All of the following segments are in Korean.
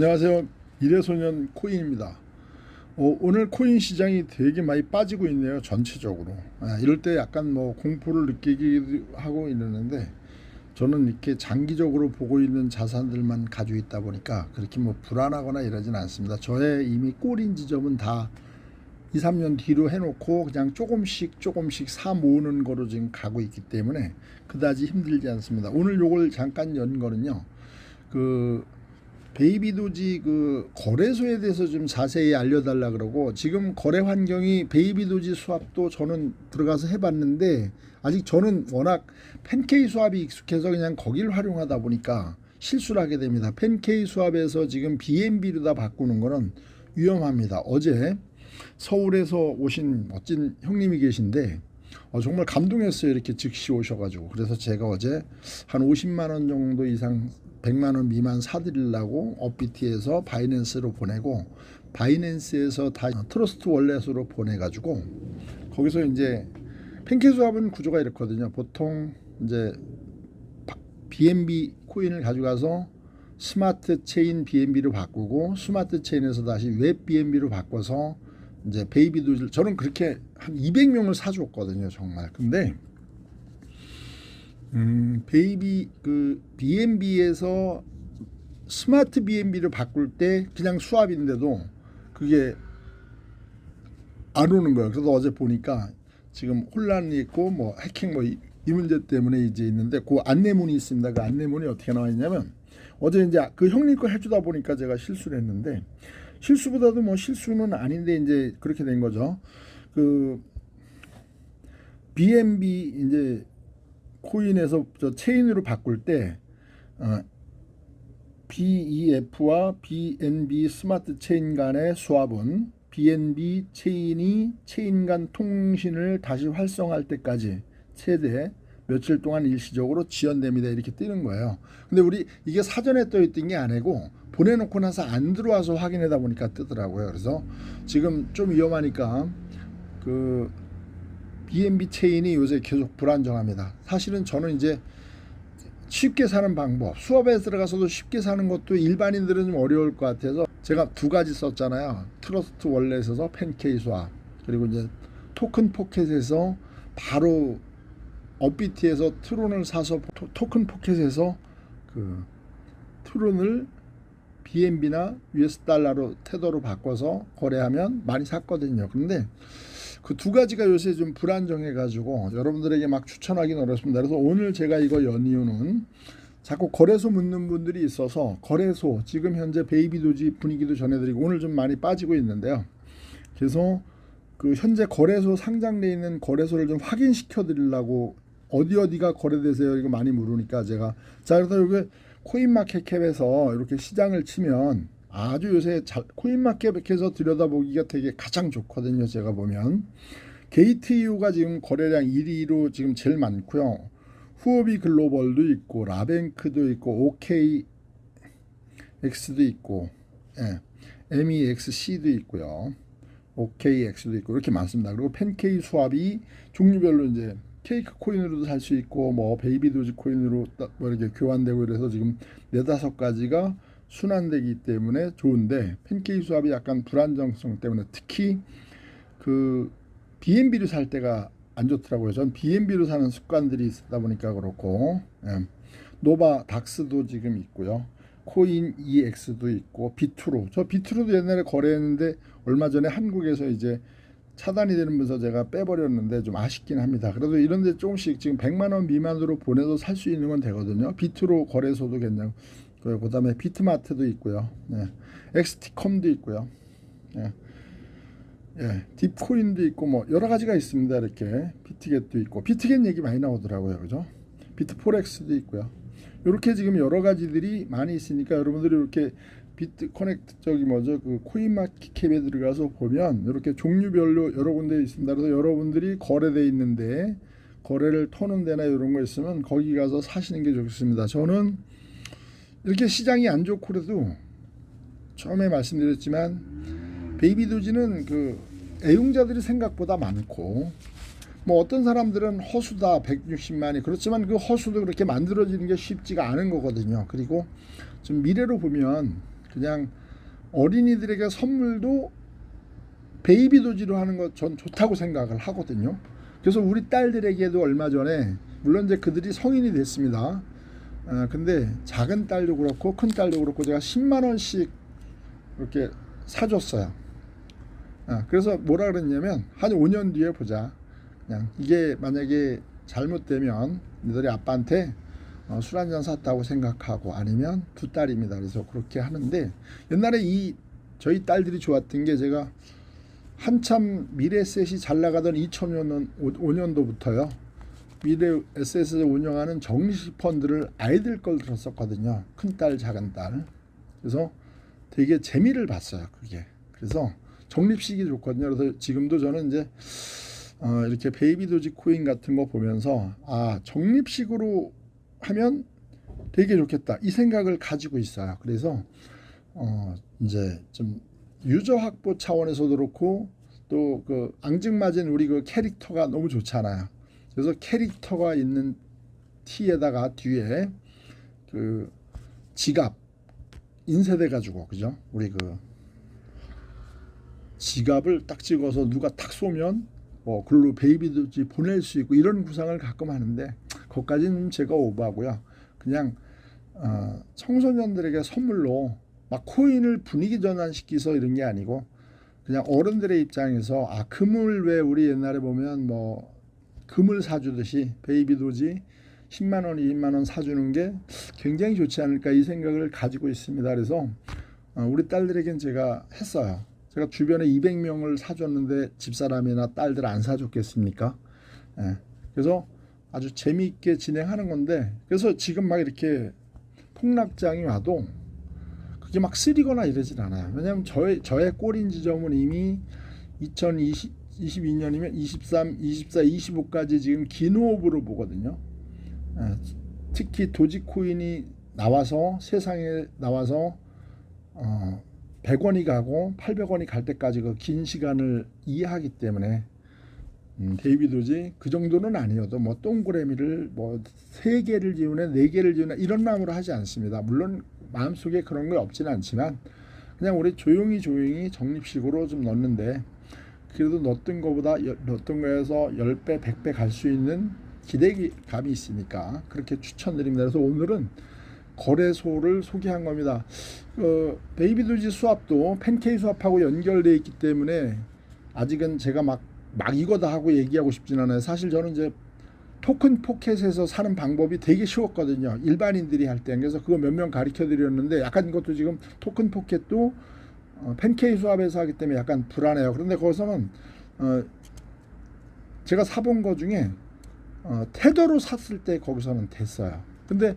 안녕하세요. 미래소년 코인입니다. 어, 오늘 코인 시장이 되게 많이 빠지고 있네요. 전체적으로. 아, 이럴 때 약간 뭐 공포를 느끼기도 하고 이러는데 저는 이렇게 장기적으로 보고 있는 자산들만 가지고 있다 보니까 그렇게 뭐 불안하거나 이러진 않습니다. 저의 이미 꼬린 지점은 다 2, 3년 뒤로 해놓고 그냥 조금씩 조금씩 사 모으는 거로 지금 가고 있기 때문에 그다지 힘들지 않습니다. 오늘 요걸 잠깐 연 거는요. 그 베이비 도지 그 거래소에 대해서 좀 자세히 알려달라 그러고 지금 거래 환경이 베이비 도지 수합도 저는 들어가서 해봤는데 아직 저는 워낙 팬케이 수합이 익숙해서 그냥 거길 활용하다 보니까 실수를 하게 됩니다. 팬케이 수합에서 지금 BNB로 다 바꾸는 거는 위험합니다. 어제 서울에서 오신 멋진 형님이 계신데 어, 정말 감동했어요. 이렇게 즉시 오셔가지고 그래서 제가 어제 한 50만 원 정도 이상 100만 원 미만 사드리려고 업비티에서 바이낸스로 보내고 바이낸스에서 다 트러스트 월렛으로 보내가지고 거기서 이제 팬케 수합은 구조가 이렇거든요. 보통 이제 BNB 코인을 가져가서 스마트 체인 BNB로 바꾸고 스마트 체인에서 다시 웹 BNB로 바꿔서 이제 베이비도 저는 그렇게 한 200명을 사줬거든요, 정말. 근데 음, 베이비 그 BNB에서 스마트 BNB를 바꿀 때 그냥 수압인데도 그게 안 오는 거예요. 그래서 어제 보니까 지금 혼란이 있고 뭐 해킹 뭐 이 문제 때문에 이제 있는데 그 안내문이 있습니다. 그 안내문이 어떻게 나와 있냐면 어제 이제 그 형님 거 해주다 보니까 제가 실수를 했는데 실수보다도 뭐 실수는 아닌데 이제 그렇게 된 거죠. 그 BNB 이제 코인에서 저 체인으로 바꿀 때 어, BEF와 BNB 스마트 체인 간의 수합은 BNB 체인이 체인 간 통신을 다시 활성화할 때까지 최대 며칠 동안 일시적으로 지연됩니다. 이렇게 뜨는 거예요. 근데 우리 이게 사전에 떠 있던 게 아니고 보내놓고 나서 안 들어와서 확인하다 보니까 뜨더라고요. 그래서 지금 좀 위험하니까 그 BNB 체인이 요새 계속 불안정합니다. 사실은 저는 이제 쉽게 사는 방법, 수업에 들어가서도 쉽게 사는 것도 일반인들은 좀 어려울 것 같아서 제가 두 가지 썼잖아요. 트러스트 월렛에서 팬케이 수합, 그리고 이제 토큰 포켓에서 바로 업비티에서 트론을 사서 토, 큰 포켓에서 그 트론을 BNB나 US 달러로 테더로 바꿔서 거래하면 많이 샀거든요. 근데 그 두 가지가 요새 좀 불안정해 가지고 여러분들에게 막 추천하기는 어렵습니다. 그래서 오늘 제가 이거 연 이유는 자꾸 거래소 묻는 분들이 있어서 거래소 지금 현재 베이비 도지 분위기도 전해드리고 오늘 좀 많이 빠지고 있는데요. 그래서 그 현재 거래소 상장돼 있는 거래소를 좀 확인시켜 드리려고 어디 어디가 거래되세요 이거 많이 물으니까 제가 자 그래서 여기 코인마켓캡에서 이렇게 시장을 치면 아주 요새 잘, 코인마켓에서 들여다보기가 되게 가장 좋거든요. 제가 보면 게이트유가 지금 거래량 1위로 지금 제일 많고요. 후오비 글로벌도 있고 라뱅크도 있고 OKX도 있고 예, MEXC도 있고요. OKX도 있고 이렇게 많습니다. 그리고 팬케이 수합이 종류별로 이제 케이크 코인으로도 살 수 있고 뭐 베이비 도지 코인으로 뭐 이렇게 교환되고 이래서 지금 네다섯 가지가 순환되기 때문에 좋은데 팬케이크 수합이 약간 불안정성 때문에 특히 그 BNB로 살 때가 안 좋더라고요. 전 BNB로 사는 습관들이 있다 보니까 그렇고 예. 노바 닥스도 지금 있고요. 코인 EX도 있고 비트로 저 비트로도 옛날에 거래했는데 얼마 전에 한국에서 이제 차단이 되면서 제가 빼버렸는데 좀 아쉽긴 합니다. 그래도 이런데 조금씩 지금 100만 원 미만으로 보내도 살수 있는 건 되거든요. 비트로 거래소도 괜찮고 그 다음에 비트마트도 있고요. 네. 엑스티컴도 있고요. 예. 예, 딥코인도 있고 뭐 여러 가지가 있습니다. 이렇게 비트겟도 있고 비트겟 얘기 많이 나오더라고요. 그죠? 비트포렉스도 있고요. 이렇게 지금 여러 가지들이 많이 있으니까 여러분들이 이렇게 비트 커넥트 저기 뭐죠 그 코인마켓캡에 들어가서 보면 이렇게 종류별로 여러 군데 있습니다. 그래서 여러분들이 거래돼 있는데 거래를 터는 데나 이런 거 있으면 거기 가서 사시는 게 좋습니다. 저는 이렇게 시장이 안 좋고 그래도 처음에 말씀드렸지만 베이비 도지는 그 애용자들이 생각보다 많고 뭐 어떤 사람들은 허수다 160만이 그렇지만 그 허수도 그렇게 만들어지는 게 쉽지가 않은 거거든요. 그리고 좀 미래로 보면 그냥 어린이들에게 선물도 베이비 도지로 하는 것 전 좋다고 생각을 하거든요. 그래서 우리 딸들에게도 얼마 전에 물론 이제 그들이 성인이 됐습니다. 아, 근데 작은 딸도 그렇고 큰 딸도 그렇고 제가 10만 원씩 이렇게 사줬어요. 아, 그래서 뭐라 그랬냐면 한 5년 뒤에 보자. 그냥 이게 만약에 잘못되면 너희 아빠한테 어, 술 한 잔 샀다고 생각하고 아니면 두 딸입니다. 그래서 그렇게 하는데 옛날에 이 저희 딸들이 좋았던 게 제가 한참 미래셋이 잘 나가던 2000년 5년도부터요. 미래 SS를 운영하는 정리식 펀드를 아이들 걸 들었었거든요. 큰 딸, 작은 딸. 그래서 되게 재미를 봤어요. 그게. 그래서 적립식이 좋거든요. 그래서 지금도 저는 이제 어, 이렇게 베이비 도지 코인 같은 거 보면서 아 적립식으로 하면 되게 좋겠다 이 생각을 가지고 있어요. 그래서 어, 이제 좀 유저 확보 차원에서도 그렇고 또 그 앙증맞은 우리 그 캐릭터가 너무 좋잖아요. 그래서 캐릭터가 있는 티에다가 뒤에 그 지갑 인쇄돼 가지고 그죠? 우리 그 지갑을 딱 찍어서 누가 탁 쏘면 뭐 글로 베이비도지 보낼 수 있고 이런 구상을 가끔 하는데 그것까지는 제가 오버하고요. 그냥 어, 청소년들에게 선물로 막 코인을 분위기 전환시키서 이런 게 아니고 그냥 어른들의 입장에서 아 금을 왜 우리 옛날에 보면 뭐 금을 사주듯이 베이비도지 10만 원, 20만 원 사주는 게 굉장히 좋지 않을까 이 생각을 가지고 있습니다. 그래서 어, 우리 딸들에겐 제가 했어요. 제가 주변에 200명을 사줬는데 집사람이나 딸들 안 사줬겠습니까? 예. 그래서 아주 재미있게 진행하는 건데 그래서 지금 막 이렇게 폭락장이 와도 그게 막 쓰리거나 이러진 않아요. 왜냐하면 저의 저의 꼬린 지점은 이미 2022년이면 23, 24, 25까지 지금 긴 호흡으로 보거든요. 예. 특히 도지코인이 나와서 세상에 나와서 어, 100원이 가고 800원이 갈 때까지 그 긴 시간을 이해하기 때문에 음, 데이비도지 그 정도는 아니어도 뭐 동그라미를 뭐 세 개를 지우네 네 개를 지우네 이런 마음으로 하지 않습니다. 물론 마음속에 그런 게 없지는 않지만 그냥 우리 조용히 조용히 적립식으로 좀 넣는데 그래도 넣었던 거보다 넣었던 거에서 10배 100배 갈 수 있는 기대감이 있으니까 그렇게 추천드립니다. 그래서 오늘은 거래소를 소개한 겁니다. 어, 베이비도지 수합도 팬케이 수합하고 연결되어 있기 때문에 아직은 제가 막, 막 이거다 하고 얘기하고 싶진 않아요. 사실 저는 이제 토큰 포켓에서 사는 방법이 되게 쉬웠거든요. 일반인들이 할 때. 그래서 그거 몇 명 가르쳐 드렸는데 약간 이것도 지금 토큰 포켓도 어, 팬케이 수합에서 하기 때문에 약간 불안해요. 그런데 거기서는 어, 제가 사본 거 중에 어, 테더로 샀을 때 거기서는 됐어요. 근데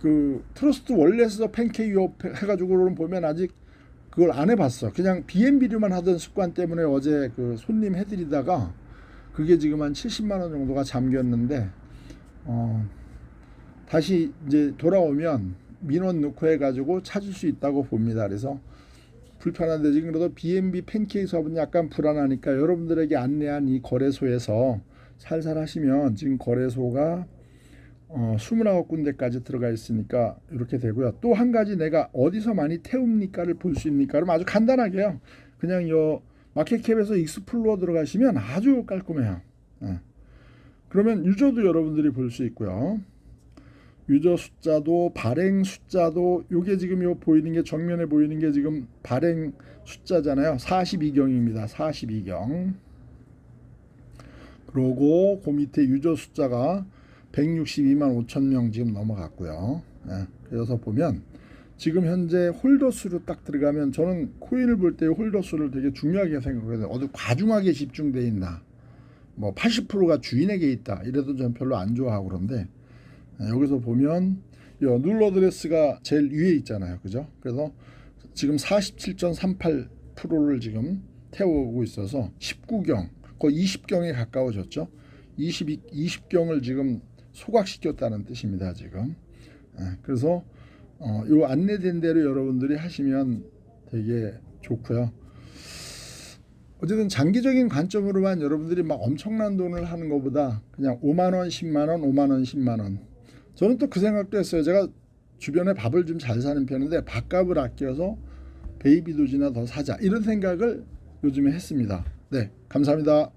그 트러스트 월렛에서 팬케이 유업 해가지고는 보면 아직 그걸 안 해봤어. 그냥 B&B로만 하던 습관 때문에 어제 그 손님 해드리다가 그게 지금 한 70만 원 정도가 잠겼는데 어 다시 이제 돌아오면 민원 넣고 해가지고 찾을 수 있다고 봅니다. 그래서 불편한데 지금 그래도 B&B 팬케이크 사업은 약간 불안하니까 여러분들에게 안내한 이 거래소에서 살살 하시면 지금 거래소가 어, 29군데까지 들어가 있으니까 이렇게 되고요. 또 한 가지 내가 어디서 많이 태웁니까를 볼 수 있습니까? 그럼 아주 간단하게요. 그냥 요 마켓캡에서 익스플로어 들어가시면 아주 깔끔해요. 예. 그러면 유저도 여러분들이 볼 수 있고요. 유저 숫자도 발행 숫자도 요게 지금 요 보이는 게 정면에 보이는 게 지금 발행 숫자잖아요. 42경입니다. 42경. 그러고 그 밑에 유저 숫자가 162만 5천 명 지금 넘어갔고요. 예, 그래서 보면 지금 현재 홀더 수로 딱 들어가면 저는 코인을 볼 때 홀더 수를 되게 중요하게 생각하거든요. 어디 과중하게 집중돼 있나. 뭐 80%가 주인에게 있다. 이래도 전 별로 안 좋아하고 그런데 예, 여기서 보면 요 눌러드레스가 제일 위에 있잖아요. 그죠? 그래서 지금 47.38%를 지금 태우고 있어서 19경, 거의 20경에 가까워졌죠. 22, 20경을 지금 소각시켰다는 뜻입니다. 지금. 예, 그래서 어, 요 안내된 대로 여러분들이 하시면 되게 좋고요. 어쨌든 장기적인 관점으로만 여러분들이 막 엄청난 돈을 하는 것보다 그냥 5만 원, 10만 원, 5만 원, 10만 원. 저는 또 그 생각도 했어요. 제가 주변에 밥을 좀 잘 사는 편인데 밥값을 아껴서 베이비 도지나 더 사자 이런 생각을 요즘에 했습니다. 네, 감사합니다.